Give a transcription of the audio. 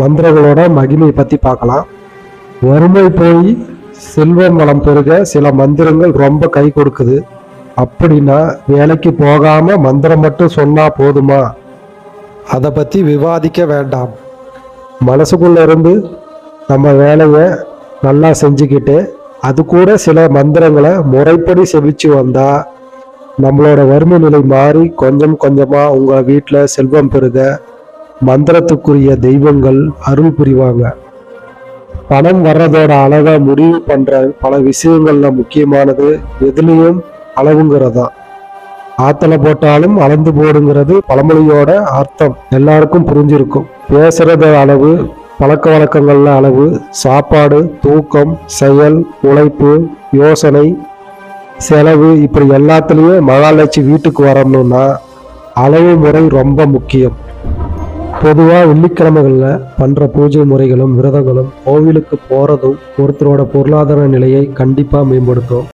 மந்திரங்களோட மகிமையை பற்றி பார்க்கலாம். வறுமை போய் செல்வம் வளம் பெருக சில மந்திரங்கள் ரொம்ப கை கொடுக்குது. அப்படின்னா வேலைக்கு போகாமல் மந்திரம் மட்டும் சொன்னால் போதுமா? அதை பற்றி விவாதிக்க வேண்டாம். மனசுக்குள்ளேருந்து நம்ம வேலையை நல்லா செஞ்சுக்கிட்டு அது கூட சில மந்திரங்களை முறைப்படி செவிச்சு வந்தால் நம்மளோட வறுமை நிலை மாறி கொஞ்சம் கொஞ்சமாக உங்கள் வீட்டில் செல்வம் பெருக மந்திரத்துக்குரிய தெய்வங்கள் அருள் புரிவாங்க. பணம் வர்றதோட அளவை முடிவு பண்ற பல விஷயங்கள்ல முக்கியமானது எதுலேயும் அளவுங்கிறதா. ஆத்தல போட்டாலும் அளந்து போடுங்கிறது பழமொழியோட அர்த்தம். எல்லாருக்கும் புரிஞ்சிருக்கும். பேசுறத அளவு பழக்க வழக்கங்கள்ல அளவு சாப்பாடு தூக்கம் செயல் உழைப்பு யோசனை செலவு இப்படி எல்லாத்துலேயும் மகாலட்சுமி வீட்டுக்கு வரணும்னா அளவு முறை ரொம்ப முக்கியம். பொதுவாக வெள்ளிக்கிழமைகளில் பண்ணுற பூஜை முறைகளும் விரதங்களும் கோவிலுக்கு போகிறதும் ஒருத்தரோட பொருளாதார நிலையை கண்டிப்பாக மேம்படுத்தும்.